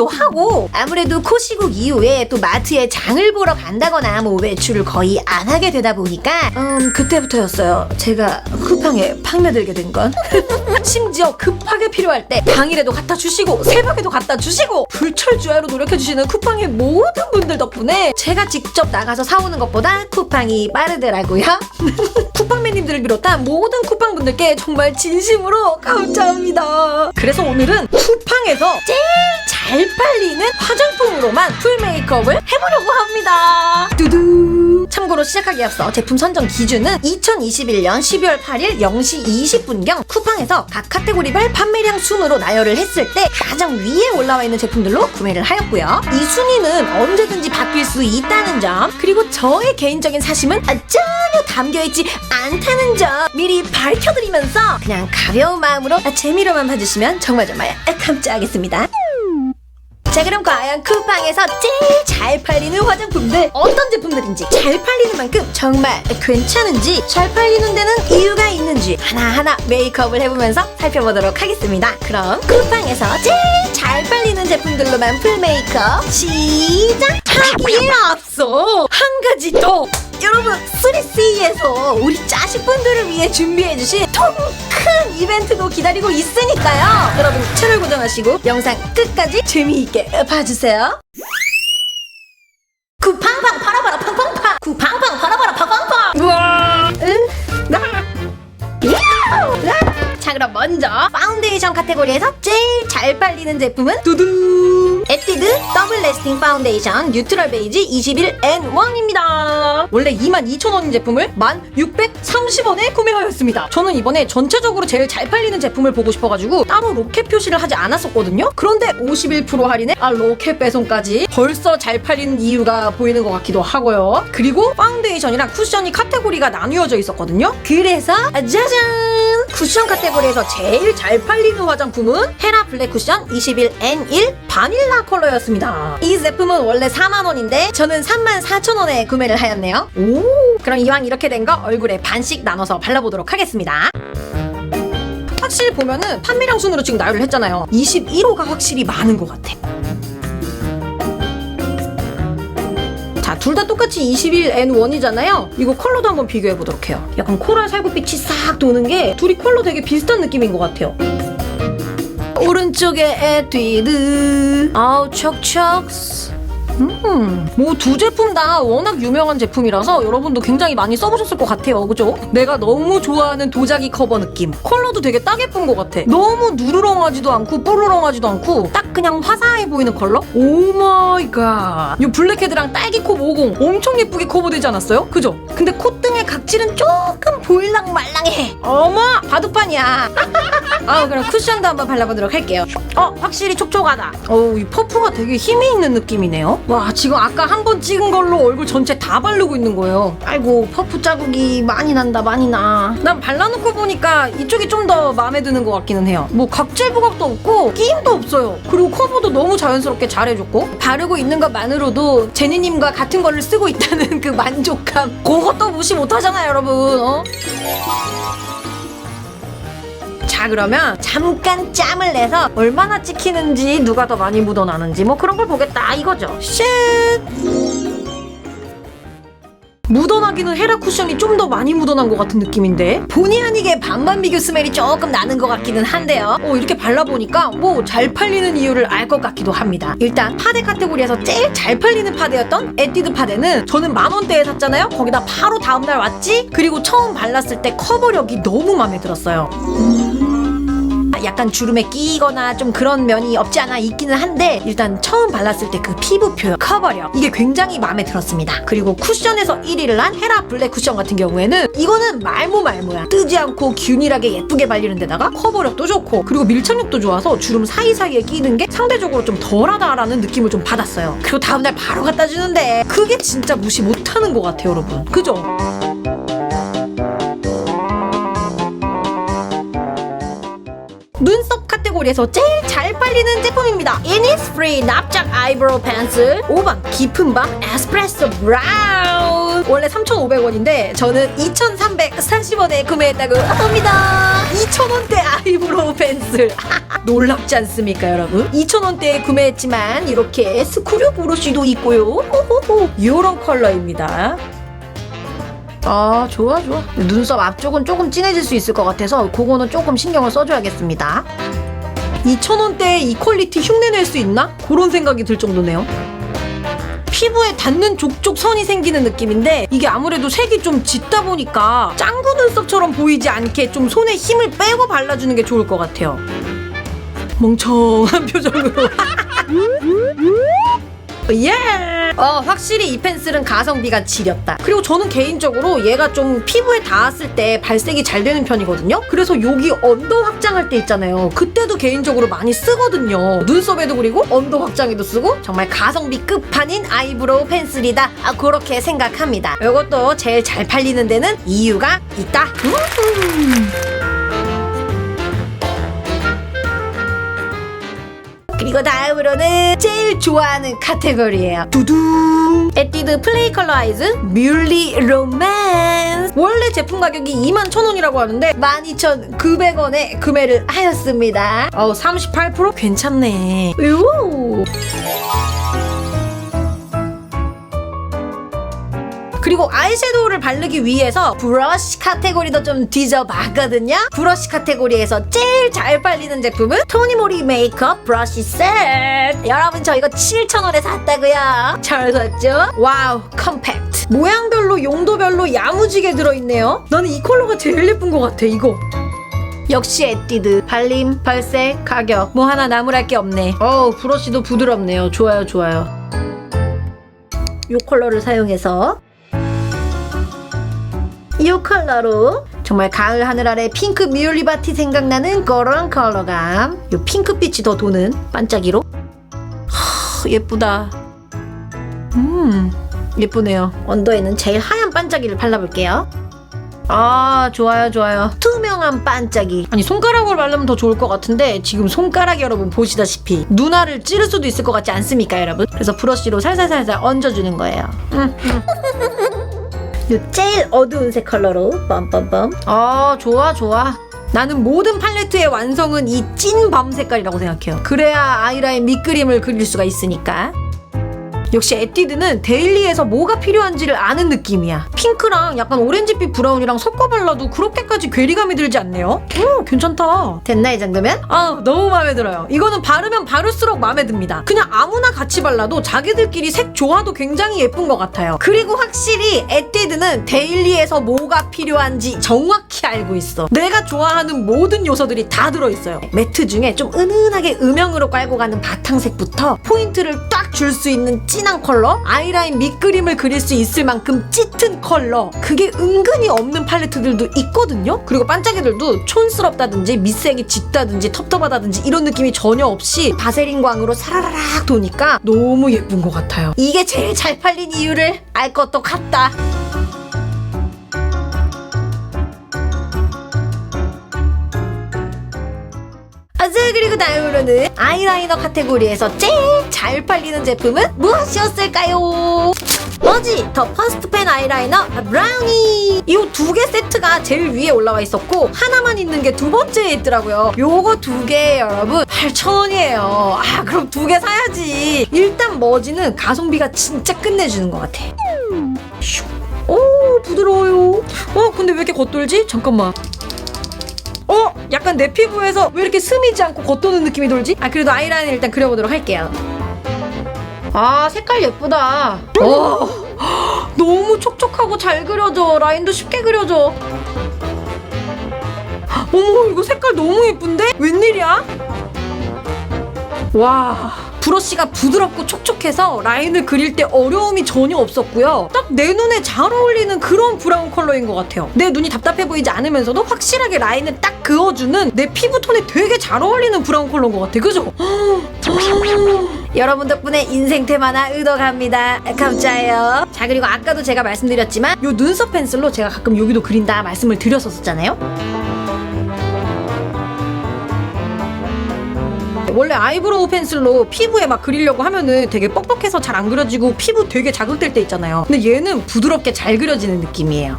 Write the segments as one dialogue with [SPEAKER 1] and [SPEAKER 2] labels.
[SPEAKER 1] 집순이이기도 하고 아무래도 코시국 이후에 또 마트에 장을 보러 간다거나 뭐 외출을 거의 안 하게 되다 보니까 음 그때부터였어요. 제가 쿠팡에 판매들게 된 건. 심지어 급하게 필요할 때 당일에도 갖다 주시고 새벽에도 갖다 주시고 불철주야로 노력해 주시는 쿠팡의 모든 분들 덕분에 제가 직접 나가서 사오는 것보다 쿠팡이 빠르더라고요. 쿠팡맨님들을 비롯한 모든 쿠팡 분들께 정말 진심으로 감사합니다. 그래서 오늘은 쿠팡에서 제일 잘 팔리는 화장품으로만 풀 메이크업을 해보려고 합니다. 두두. 참고로 시작하기 앞서 제품 선정 기준은 2021년 12월 8일 0시 20분경 쿠팡에서 각 카테고리별 판매량 순으로 나열을 했을 때 가장 위에 올라와 있는 제품들로 구매를 하였고요. 이 순위는 언제든지 바뀔 수 있다는 점 그리고 저의 개인적인 사심은 전혀 담겨있지 않다는 점 미리 밝혀드리면서 그냥 가벼운 마음으로 재미로만 봐주시면 정말 정말 감사하겠습니다. 자 그럼 과연 쿠팡에서 제일 잘 팔리는 화장품들 어떤 제품들인지 잘 팔리는 만큼 정말 괜찮은지 잘 팔리는 데는 이유가 있는지 하나하나 메이크업을 해보면서 살펴보도록 하겠습니다. 그럼 쿠팡에서 제일 잘 팔리는 제품들로만 풀 메이크업 시작 하기에 앞서 한 가지 더 여러분 3C에서 우리 짜식분들을 위해 준비해주신 통 큰 이벤트도 기다리고 있으니까요. 여러분 채널 고정하시고 영상 끝까지 재미있게 봐주세요. 구팡팡 팔아봐라 팡팡팡! 구팡팡 팔아봐라 팡팡팡! 우와! 응? 나! 야우! 자 그럼 먼저 파운데이션 카테고리에서 제일 잘 팔리는 제품은? 두둥 에뛰드 더블 레스팅 파운데이션 뉴트럴 베이지 21N1입니다. 원래 22,000원인 제품을 1,630원에 구매하였습니다. 저는 이번에 전체적으로 제일 잘 팔리는 제품을 보고 싶어가지고 따로 로켓 표시를 하지 않았었거든요. 그런데 51% 할인에 아 로켓 배송까지 벌써 잘 팔리는 이유가 보이는 것 같기도 하고요. 그리고 파운데이션이랑 쿠션이 카테고리가 나뉘어져 있었거든요. 그래서 짜잔! 쿠션 카테고리에서 제일 잘 팔리는 화장품은 헤라 블랙 쿠션 21N1 바닐라 컬러였습니다. 이 제품은 원래 4만원인데 저는 34,000원에 구매를 하였네요. 오, 그럼 이왕 이렇게 된 거 얼굴에 반씩 나눠서 발라보도록 하겠습니다. 확실히 보면은 판매량 순으로 지금 나열을 했잖아요. 21호가 확실히 많은 것 같아. 자, 둘다 똑같이 21N1이잖아요. 이거 컬러도 한번 비교해 보도록 해요. 약간 코랄 살구빛이 싹 도는 게 둘이 컬러 되게 비슷한 느낌인 것 같아요. 오른쪽에 에뛰드 아우 척척 음, 뭐 두 제품 다 워낙 유명한 제품이라서 여러분도 굉장히 많이 써보셨을 것 같아요, 그죠? 내가 너무 좋아하는 도자기 커버 느낌. 컬러도 되게 딱 예쁜 것 같아. 너무 누르렁하지도 않고 뽀로렁하지도 않고 딱 그냥 화사해 보이는 컬러? 오 마이 갓. 이 블랙헤드랑 딸기코 50 엄청 예쁘게 커버되지 않았어요? 그죠? 근데 콧등의 각질은 조금 보일랑 말랑해. 어머, 바둑판이야. 아, 그럼 쿠션도 한번 발라보도록 할게요. 어, 확실히 촉촉하다. 어우, 이 퍼프가 되게 힘이 있는 느낌이네요. 와, 지금 아까 한 번 찍은 걸로 얼굴 전체 다 바르고 있는 거예요. 아이고, 퍼프 자국이 많이 난다, 많이 나. 난 발라놓고 보니까 이쪽이 좀 더 마음에 드는 것 같기는 해요. 뭐 각질 부각도 없고 끼임도 없어요. 그리고 커버도 너무 자연스럽게 잘해줬고 바르고 있는 것만으로도 제니님과 같은 거를 쓰고 있다는 그 만족감. 그것도 무시 못하잖아요, 여러분. 어? 자 그러면 잠깐 짬을 내서 얼마나 찍히는지 누가 더 많이 묻어나는지 뭐 그런 걸 보겠다 이거죠. 쉣 묻어나기는 헤라 쿠션이 좀 더 많이 묻어난 것 같은 느낌인데? 본의 아니게 반반 비교 스멜이 조금 나는 것 같기는 한데요. 어, 이렇게 발라보니까 뭐 잘 팔리는 이유를 알 것 같기도 합니다. 일단 파데 카테고리에서 제일 잘 팔리는 파데였던 에뛰드 파데는 저는 만원대에 샀잖아요? 거기다 바로 다음날 왔지? 그리고 처음 발랐을 때 커버력이 너무 마음에 들었어요 약간 주름에 끼거나 좀 그런 면이 없지 않아 있기는 한데 일단 처음 발랐을 때 그 피부 표현 커버력. 이게 굉장히 마음에 들었습니다. 그리고 쿠션에서 1위를 한 헤라 블랙 쿠션 같은 경우에는 이거는 말모 말모야. 뜨지 않고 균일하게 예쁘게 발리는 데다가 커버력도 좋고 그리고 밀착력도 좋아서 주름 사이사이에 끼는 게 상대적으로 좀 덜하다라는 느낌을 좀 받았어요. 그리고 다음날 바로 갖다 주는데 그게 진짜 무시 못하는 것 같아요 여러분. 그죠? 카테고리에서 제일 잘 팔리는 제품입니다. Innisfree 납작 아이브로우 펜슬 5번 깊은 밤 에스프레소 브라운 원래 3,500원인데 저는 2,340원에 구매했다고 합니다. 2,000원대 아이브로우 펜슬 놀랍지 않습니까 여러분? 2,000원대에 구매했지만 이렇게 스크류 브러쉬도 있고요. 호호호 이런 컬러입니다. 아 좋아 좋아 눈썹 앞쪽은 조금 진해질 수 있을 것 같아서 그거는 조금 신경을 써줘야겠습니다 2,000원대에 이 퀄리티 흉내낼 수 있나? 그런 생각이 들 정도네요 피부에 닿는 족족 선이 생기는 느낌인데 이게 아무래도 색이 좀 짙다 보니까 짱구 눈썹처럼 보이지 않게 좀 손에 힘을 빼고 발라주는 게 좋을 것 같아요 멍청한 표정으로 예! 어, 확실히 이 펜슬은 가성비가 지렸다. 그리고 저는 개인적으로 얘가 좀 피부에 닿았을 때 발색이 잘 되는 편이거든요? 그래서 여기 언더 확장할 때 있잖아요. 그때도 개인적으로 많이 쓰거든요. 눈썹에도 그리고 언더 확장에도 쓰고 정말 가성비 끝판인 아이브로우 펜슬이다. 아, 그렇게 생각합니다. 이것도 제일 잘 팔리는 데는 이유가 있다. 그리고 다음으로는 제일 좋아하는 카테고리예요. 두둥. 에뛰드 플레이 컬러 아이즈 뮬리 로맨스. 원래 제품 가격이 21,000원이라고 하는데 12,900원에 구매를 하였습니다. 어, 38% 괜찮네. 요. 그리고 아이섀도우를 바르기 위해서 브러쉬 카테고리도 좀 뒤져봤거든요. 브러쉬 카테고리에서 제일 잘 팔리는 제품은 토니모리 메이크업 브러쉬 세트. 여러분 저 이거 7,000원에 샀다고요. 잘 샀죠? 와우 컴팩트. 모양별로 용도별로 야무지게 들어있네요. 나는 이 컬러가 제일 예쁜 것 같아 이거. 역시 에뛰드 발림, 발색, 가격 뭐 하나 나무랄 게 없네. 어우 브러쉬도 부드럽네요. 좋아요 좋아요. 이 컬러를 사용해서 이 컬러로 정말 가을 하늘 아래 핑크 뮬리바티 생각나는 그런 컬러감. 이 핑크빛이 더 도는 반짝이로. 하, 예쁘다. 음 예쁘네요. 언더에는 제일 하얀 반짝이를 발라볼게요. 아 좋아요 좋아요. 투명한 반짝이. 아니 손가락으로 바르면 더 좋을 것 같은데 지금 손가락 여러분 보시다시피 눈알을 찌를 수도 있을 것 같지 않습니까 여러분? 그래서 브러쉬로 살살살살 얹어주는 거예요. 음, 음. 요 제일 어두운 색 컬러로. 빰빰빰. 아 좋아 좋아. 나는 모든 팔레트의 완성은 이 찐 밤 색깔이라고 생각해요. 그래야 아이라인 밑그림을 그릴 수가 있으니까 역시 에뛰드는 데일리에서 뭐가 필요한지를 아는 느낌이야. 핑크랑 약간 오렌지빛 브라운이랑 섞어 발라도 그렇게까지 괴리감이 들지 않네요. 오 괜찮다. 됐나 이 정도면? 아 너무 마음에 들어요. 이거는 바르면 바를수록 마음에 듭니다. 그냥 아무나 같이 발라도 자기들끼리 색 조화도 굉장히 예쁜 것 같아요. 그리고 확실히 에뛰드는 데일리에서 뭐가 필요한지 정확히 알고 있어. 내가 좋아하는 모든 요소들이 다 들어있어요. 매트 중에 좀 은은하게 음영으로 깔고 가는 바탕색부터 포인트를 딱 줄 수 있는 진한 컬러? 아이라인 밑그림을 그릴 수 있을 만큼 짙은 컬러. 그게 은근히 없는 팔레트들도 있거든요? 그리고 반짝이들도 촌스럽다든지 밑색이 짙다든지 텁텁하다든지 이런 느낌이 전혀 없이 바세린 광으로 사라라락 도니까 너무 예쁜 것 같아요. 이게 제일 잘 팔린 이유를 알 것도 같다 아, 자, 그리고 다음으로는 아이라이너 카테고리에서 제일 잘 팔리는 제품은 무엇이었을까요? 어지? 더 퍼스트 펜 아이라이너 브라우니. 이 두 개 세트가 제일 위에 올라와 있었고 하나만 있는 게 두 번째에 있더라고요. 요거 두 개 여러분 8,000원이에요. 아 그럼 두 개 사야지. 일단 머지는 가성비가 진짜 끝내주는 것 같아. 슉. 오 부드러워요. 어 근데 왜 이렇게 겉돌지? 잠깐만 어? 약간 내 피부에서 왜 이렇게 스미지 않고 겉도는 느낌이 돌지? 아 그래도 아이라인을 일단 그려보도록 할게요 아 색깔 예쁘다 어, 너무 촉촉하고 잘 그려져 라인도 쉽게 그려져 어머 이거 색깔 너무 예쁜데? 웬일이야? 와 브러쉬가 부드럽고 촉촉해서 라인을 그릴 때 어려움이 전혀 없었고요. 딱 내 눈에 잘 어울리는 그런 브라운 컬러인 것 같아요. 내 눈이 답답해 보이지 않으면서도 확실하게 라인을 딱 그어주는 내 피부톤에 되게 잘 어울리는 브라운 컬러인 것 같아 그죠? 여러분 덕분에 인생 테마나 얻어갑니다. 감사해요. 자 그리고 아까도 제가 말씀드렸지만 요 눈썹 펜슬로 제가 가끔 여기도 그린다 말씀을 드렸었잖아요 원래 아이브로우 펜슬로 피부에 막 그리려고 하면은 되게 뻑뻑해서 잘 안 그려지고 피부 되게 자극될 때 있잖아요. 근데 얘는 부드럽게 잘 그려지는 느낌이에요.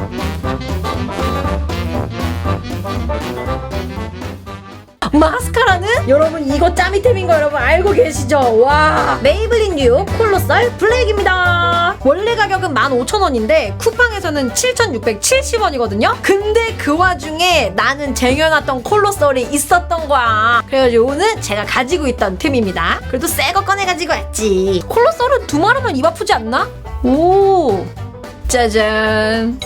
[SPEAKER 1] 마스카라는 여러분 이거 짬이템인 거 여러분 알고 계시죠? 와 메이블린 뉴 콜로설 블랙입니다. 원래 가격은 15,000원인데 쿠팡에서는 7,670원이거든요. 근데 그 와중에 나는 쟁여놨던 콜로설이 있었던 거야. 그래가지고 오늘 제가 가지고 있던 템입니다. 그래도 새 거 꺼내가지고 왔지. 콜로설은 두 마리면 입 아프지 않나? 오 짜잔.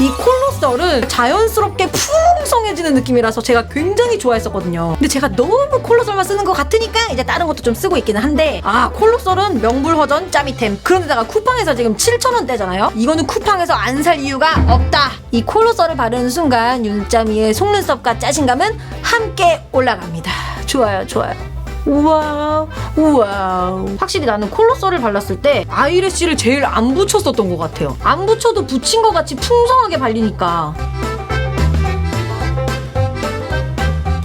[SPEAKER 1] 이 콜로설은 자연스럽게 풍성해지는 느낌이라서 제가 굉장히 좋아했었거든요. 근데 제가 너무 콜로설만 쓰는 것 같으니까 이제 다른 것도 좀 쓰고 있기는 한데 아 콜로설은 명불허전 짬이템 그런데다가 쿠팡에서 지금 7,000원대잖아요. 이거는 쿠팡에서 안 살 이유가 없다. 이 콜로설을 바르는 순간 윤짬이의 속눈썹과 짜신감은 함께 올라갑니다. 좋아요 좋아요. 우와 우와 확실히 나는 콜로설을 발랐을 때 아이래쉬를 제일 안 붙였었던 것 같아요. 안 붙여도 붙인 것 같이 풍성하게 발리니까.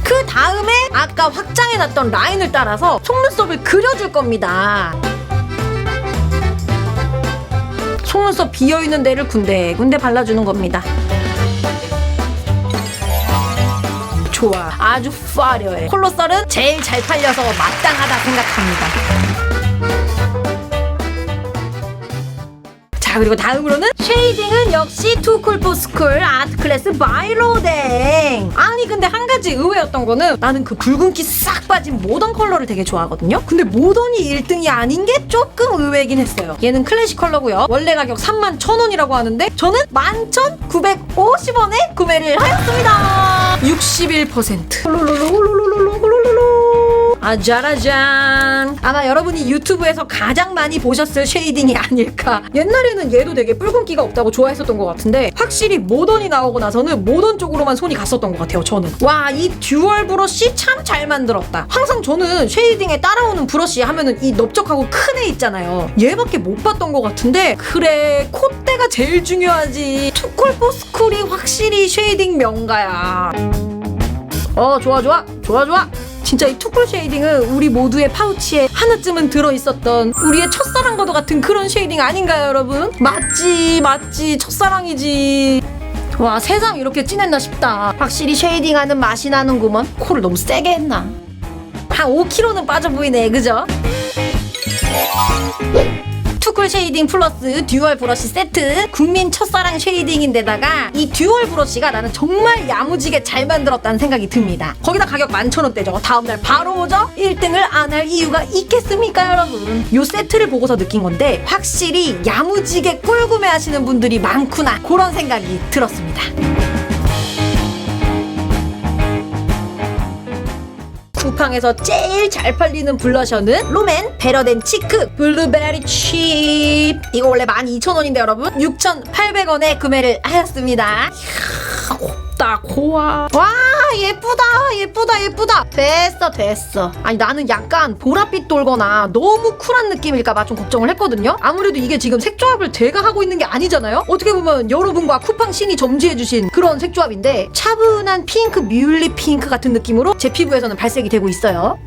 [SPEAKER 1] 그 다음에 아까 확장해놨던 라인을 따라서 속눈썹을 그려줄 겁니다. 속눈썹 비어있는 데를 군데군데 발라주는 겁니다 좋아. 아주 화려해. 콜로설은 제일 잘 팔려서 마땅하다 생각합니다. 자 그리고 다음으로는 쉐이딩은 역시 투쿨포스쿨 아트클래스 바이로댕 아니 근데 한 가지 의외였던 거는 나는 그 붉은기 싹 빠진 모던 컬러를 되게 좋아하거든요 근데 모던이 1등이 아닌 게 조금 의외긴 했어요 얘는 클래식 컬러고요 원래 가격 3만 1천원이라고 하는데 저는 11,950원에 구매를 하였습니다 61% 아자라잔. 아마 여러분이 유튜브에서 가장 많이 보셨을 쉐이딩이 아닐까. 옛날에는 얘도 되게 붉은기가 없다고 좋아했었던 것 같은데 확실히 모던이 나오고 나서는 모던 쪽으로만 손이 갔었던 것 같아요 저는. 와 이 듀얼 브러쉬 참 잘 만들었다. 항상 저는 쉐이딩에 따라오는 브러쉬 하면은 이 넓적하고 큰 애 있잖아요. 얘밖에 못 봤던 것 같은데 그래 콧대가 제일 중요하지. 투쿨포스쿨이 확실히 쉐이딩 명가야. 어 좋아 좋아. 좋아 좋아 진짜 이 투쿨 쉐이딩은 우리 모두의 파우치에 하나쯤은 들어있었던 우리의 첫사랑과도 같은 그런 쉐이딩 아닌가요 여러분? 맞지 맞지. 첫사랑이지. 와 세상 이렇게 진했나 싶다. 확실히 쉐이딩하는 맛이 나는구먼. 코를 너무 세게 했나? 한 5kg는 빠져 보이네 그죠? 투쿨 쉐이딩 플러스 듀얼 브러쉬 세트. 국민 첫사랑 쉐이딩인데다가 이 듀얼 브러쉬가 나는 정말 야무지게 잘 만들었다는 생각이 듭니다. 거기다 가격 11,000원대죠 다음날 바로 오죠? 1등을 안 할 이유가 있겠습니까 여러분? 요 세트를 보고서 느낀 건데 확실히 야무지게 꿀 구매 하시는 분들이 많구나. 그런 생각이 들었습니다 쿠팡에서 제일 잘 팔리는 블러셔는 롬앤 베러덴 치크 블루베리 칩. 이거 원래 12,000원인데 여러분 6,800원에 구매를 하였습니다. 이야, 곱다 고와 와 예쁘다 예쁘다 예쁘다. 됐어 됐어. 아니 나는 약간 보랏빛 돌거나 너무 쿨한 느낌일까봐 좀 걱정을 했거든요. 아무래도 이게 지금 색조합을 제가 하고 있는 게 아니잖아요? 어떻게 보면 여러분과 쿠팡 신이 점지해주신 그런 색조합인데 차분한 핑크 뮬리 핑크 같은 느낌으로 제 피부에서는 발색이 되고 있어요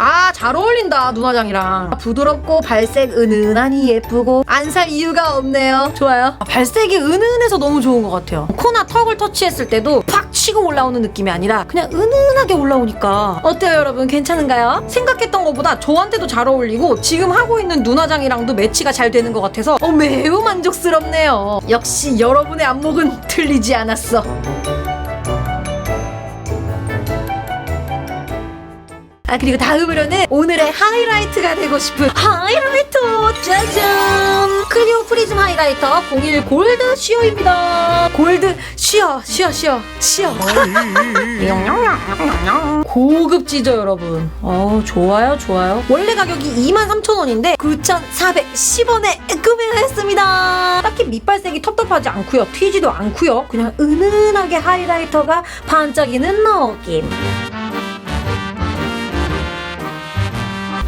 [SPEAKER 1] 아, 잘 어울린다, 눈화장이랑. 부드럽고 발색 은은하니 예쁘고 안 살 이유가 없네요. 좋아요. 아, 발색이 은은해서 너무 좋은 것 같아요. 코나 턱을 터치했을 때도 팍 치고 올라오는 느낌이 아니라 그냥 은은하게 올라오니까 어때요, 여러분? 괜찮은가요? 생각했던 것보다 저한테도 잘 어울리고 지금 하고 있는 눈화장이랑도 매치가 잘 되는 것 같아서 어, 매우 만족스럽네요. 역시 여러분의 안목은 틀리지 않았어. 아 그리고 다음으로는 오늘의 하이라이트가 되고 싶은 하이라이터 짜잔! 클리오 프리즘 하이라이터 01 골드 쉬어입니다. 골드 쉬어 쉬어 쉬어 쉬어. 고급지죠 여러분? 어 좋아요 좋아요. 원래 가격이 23,000원인데 9,410원에 구매하였습니다. 딱히 밑발색이 텁텁하지 않고요. 튀지도 않고요. 그냥 은은하게 하이라이터가 반짝이는 느낌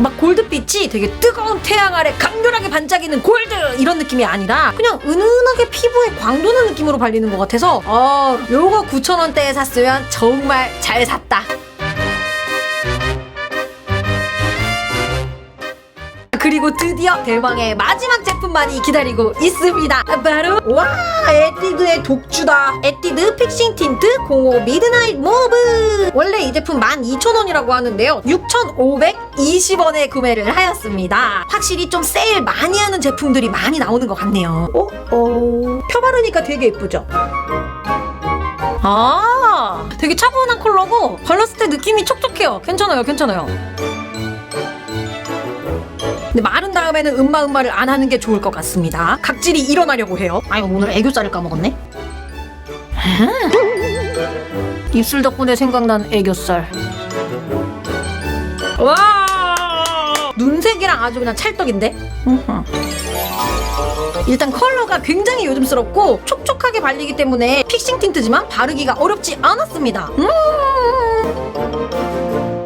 [SPEAKER 1] 막 골드빛이 되게 뜨거운 태양 아래 강렬하게 반짝이는 골드 이런 느낌이 아니라 그냥 은은하게 피부에 광도는 느낌으로 발리는 것 같아서 어 요거 9,000원대에 샀으면 정말 잘 샀다 그리고 드디어 대망의 마지막 제품만이 기다리고 있습니다. 바로 와 에뛰드의 독주다. 에뛰드 픽싱 틴트 05 미드나잇 모브. 원래 이 제품 12,000원이라고 하는데요. 6,520원에 구매를 하였습니다. 확실히 좀 세일 많이 하는 제품들이 많이 나오는 것 같네요. 어? 어... 펴바르니까 되게 예쁘죠? 아, 되게 차분한 컬러고 발랐을 때 느낌이 촉촉해요. 괜찮아요, 괜찮아요. 근데 마른 다음에는 음마 음마를 안 하는 게 좋을 것 같습니다. 각질이 일어나려고 해요. 아이고 오늘 애교살을 까먹었네. 아, 입술 덕분에 생각난 애교살. 와, 눈색이랑 아주 그냥 찰떡인데. 일단 컬러가 굉장히 요즘스럽고 촉촉하게 발리기 때문에 픽싱 틴트지만 바르기가 어렵지 않았습니다. 음~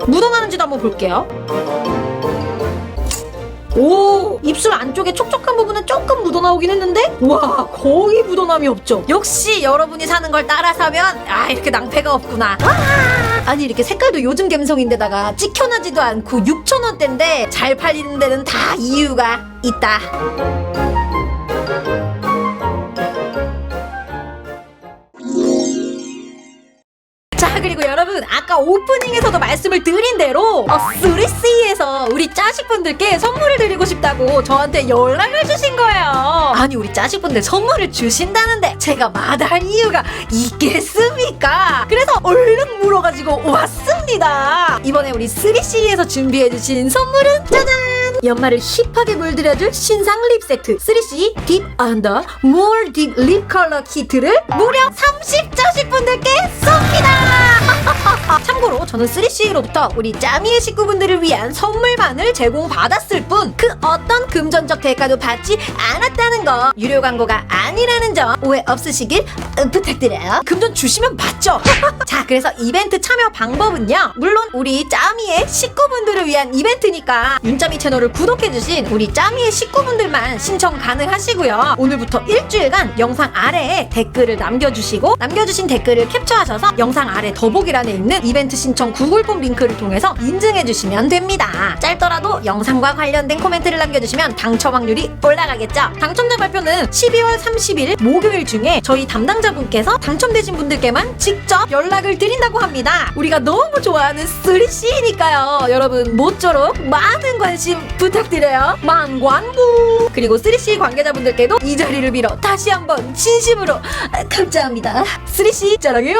[SPEAKER 1] 묻어나는지도 한번 볼게요. 오 입술 안쪽에 촉촉한 부분은 조금 묻어나오긴 했는데? 와 거의 묻어남이 없죠. 역시 여러분이 사는 걸 따라 사면 아 이렇게 낭패가 없구나. 와! 아니 이렇게 색깔도 요즘 감성인데다가 찍혀나지도 않고 6천원대인데 잘 팔리는 데는 다 이유가 있다 여러분 아까 오프닝에서도 말씀을 드린 대로 어, 3C에서 우리 짜식분들께 선물을 드리고 싶다고 저한테 연락을 주신 거예요. 아니 우리 짜식분들 선물을 주신다는데 제가 마다할 이유가 있겠습니까? 그래서 얼른 물어가지고 왔습니다. 이번에 우리 3C에서 준비해주신 선물은 짜잔! 연말을 힙하게 물들여줄 신상 립 세트. 3C 딥 언더 more 딥립 컬러 키트를 무려 30자식 분들께 쏩니다 참고로 저는 3C로부터 우리 짜미의 식구분들을 위한 선물만을 제공받았을 뿐 그 어떤 금전적 대가도 받지 않았다는 거 유료 광고가 아니라는 점 오해 없으시길 어, 부탁드려요. 금전 주시면 맞죠? 자 그래서 이벤트 참여 방법은요. 물론 우리 짜미의 식구분들을 위한 이벤트니까 윤짜미 채널을 구독해주신 우리 짜미의 식구분들만 신청 가능하시고요. 오늘부터 일주일간 영상 아래에 댓글을 남겨주시고 남겨주신 댓글을 캡처하셔서 영상 아래 더보기 란에 있는 이벤트 신청 구글 폼 링크를 통해서 인증해 주시면 됩니다. 짧더라도 영상과 관련된 코멘트를 남겨주시면 당첨 확률이 올라가겠죠. 당첨자 발표는 12월 30일 목요일 중에 저희 담당자분께서 당첨되신 분들께만 직접 연락을 드린다고 합니다. 우리가 너무 좋아하는 3C니까요. 여러분 모쪼록 많은 관심 부탁드려요. 만관부 그리고 3C 관계자분들께도 이 자리를 빌어 다시 한번 진심으로 감사합니다. 3C 사랑해요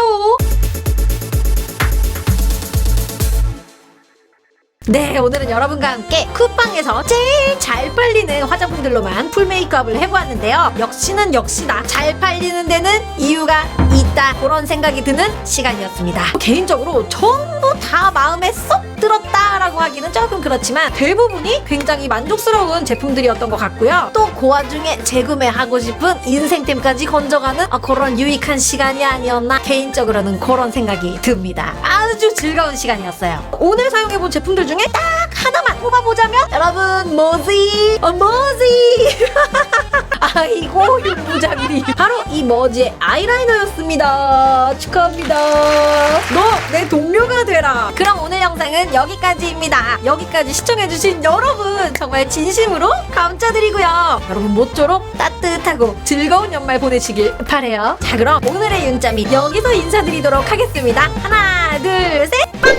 [SPEAKER 1] 네, 오늘은 여러분과 함께 쿠팡에서 제일 잘 팔리는 화장품들로만 풀 메이크업을 해보았는데요. 역시는 역시나 잘 팔리는 데는 이유가 있다. 그런 생각이 드는 시간이었습니다. 개인적으로 전부 다 마음에 쏙 들었다라고 하기는 조금 그렇지만 대부분이 굉장히 만족스러운 제품들이었던 것 같고요. 또 그 와중에 재구매하고 싶은 인생템까지 건져가는 아, 그런 유익한 시간이 아니었나 개인적으로는 그런 생각이 듭니다. 아주 즐거운 시간이었어요. 오늘 사용해본 제품들 중에 딱 뽑아보자면 여러분 뭐지? 어, 뭐지? 아이고 윤부장님 바로 이 머지의 아이라이너였습니다. 축하합니다. 너 내 동료가 되라. 그럼 오늘 영상은 여기까지입니다. 여기까지 시청해주신 여러분 정말 진심으로 감사드리고요. 여러분 모쪼록 따뜻하고 즐거운 연말 보내시길 바래요. 자 그럼 오늘의 윤짬이 여기서 인사드리도록 하겠습니다. 하나 둘 셋. 빵!